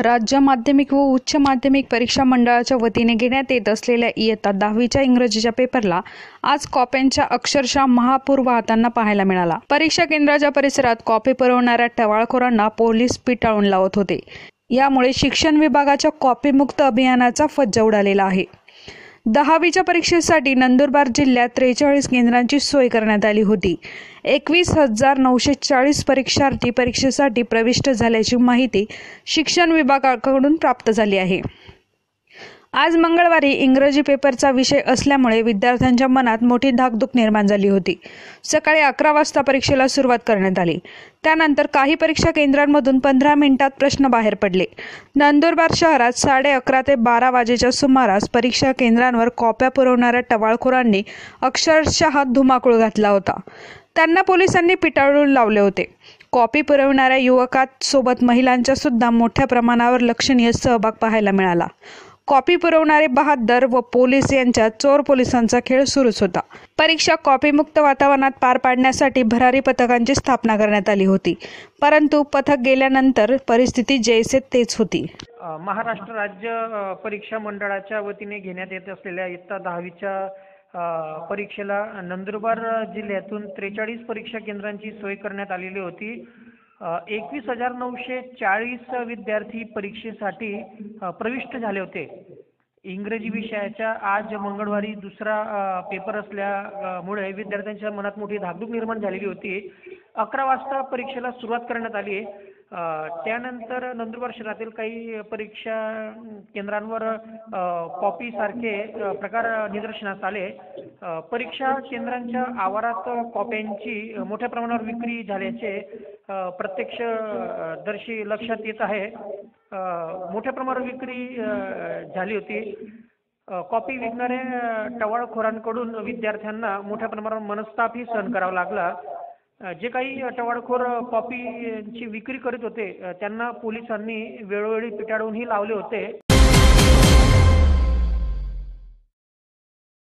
राज्य माध्यमिक व उच्च माध्यमिक परीक्षा मंडळाच्या वतीने घेण्यात येत असलेल्या इयत्ता दहावीच्या इंग्रजीच्या पेपरला आज कॉप्यांच्या अक्षरशः महापूर वाहताना पाहायला मिळाला. परीक्षा केंद्राच्या परिसरात कॉपी पुरवणाऱ्या टवाळखोरांना पोलीस पिटाळून लावत होते. यामुळे शिक्षण विभागाच्या कॉपीमुक्त अभियानाचा फज्जा उडालेला आहे. दहावीच्या परीक्षेसाठी नंदुरबार जिल्ह्यात त्रेचाळीस केंद्रांची सोय करण्यात आली होती. एकवीस हजार नऊशे चाळीस परीक्षार्थी परीक्षेसाठी प्रविष्ट झाल्याची माहिती शिक्षण विभागाकडून प्राप्त झाली आहे. आज मंगळवारी इंग्रजी पेपरचा विषय असल्यामुळे विद्यार्थ्यांच्या मनात मोठी धाकधूक निर्माण झाली होती. सकाळी अकरा वाजता परीक्षेला सुरुवात करण्यात आली. त्यानंतर काही परीक्षा केंद्रांमधून पंधरा मिनिटात प्रश्न बाहेर पडले. नंदुरबार शहरात साडे अकरा ते बारा वाजेच्या सुमारास परीक्षा केंद्रांवर कॉप्या पुरवणाऱ्या टवाळखोरांनी अक्षरशः धुमाकूळ घातला होता. त्यांना पोलिसांनी पिटाळून लावले होते. कॉपी पुरवणाऱ्या युवकात सोबत महिलांच्या सुद्धा मोठ्या प्रमाणावर लक्षणीय सहभाग पाहायला मिळाला. कॉपी पुरवणारे बहादर व पोलीस यांच्या चोर पोलिसांचा खेळ सुरूच होता. परीक्षा कॉपीमुक्त वातावरणात पार पाडण्यासाठी भरारी पथकांची स्थापना करण्यात आली होती. परंतु पथक गेल्यानंतर परिस्थिती जैसे तेच होती. महाराष्ट्र राज्य परीक्षा मंडळाच्या वतीने घेण्यात येत असलेल्या इयत्ता दहावीच्या परीक्षेला नंदुरबार जिल्ह्यातून त्रेचाळीस परीक्षा केंद्रांची सोय करण्यात आलेली होती. एकवीस हजार नऊशे चाळीस विद्यार्थी परीक्षेसाठी प्रविष्ट झाले होते. इंग्रजी विषयाच्या आज मंगळवारी दुसरा पेपर असल्यामुळे विद्यार्थ्यांच्या मनात मोठी धाकधूक निर्माण झालेली होती. अकरा वाजता परीक्षेला सुरुवात करण्यात आली आहे. त्यानंतर नंदुरबार शहरातील काही परीक्षा केंद्रांवर कॉपी सारखे प्रकार निदर्शनास आले. परीक्षा केंद्रांच्या आवारात कॉप्यांची मोठ्या प्रमाणावर विक्री झाल्याचे प्रत्यक्षदर्शी लक्षात येत आहे. मोठ्या प्रमाणावर विक्री झाली होती. कॉपी विकणाऱ्या टवाळखोरांकडून विद्यार्थ्यांना मोठ्या प्रमाणावर मनस्तापही सहन करावा लागला. जे काही टवाळखोर कॉपीची विक्री करीत होते त्यांना पोलिसांनी वेळोवेळी पिटाळूनही लावले होते.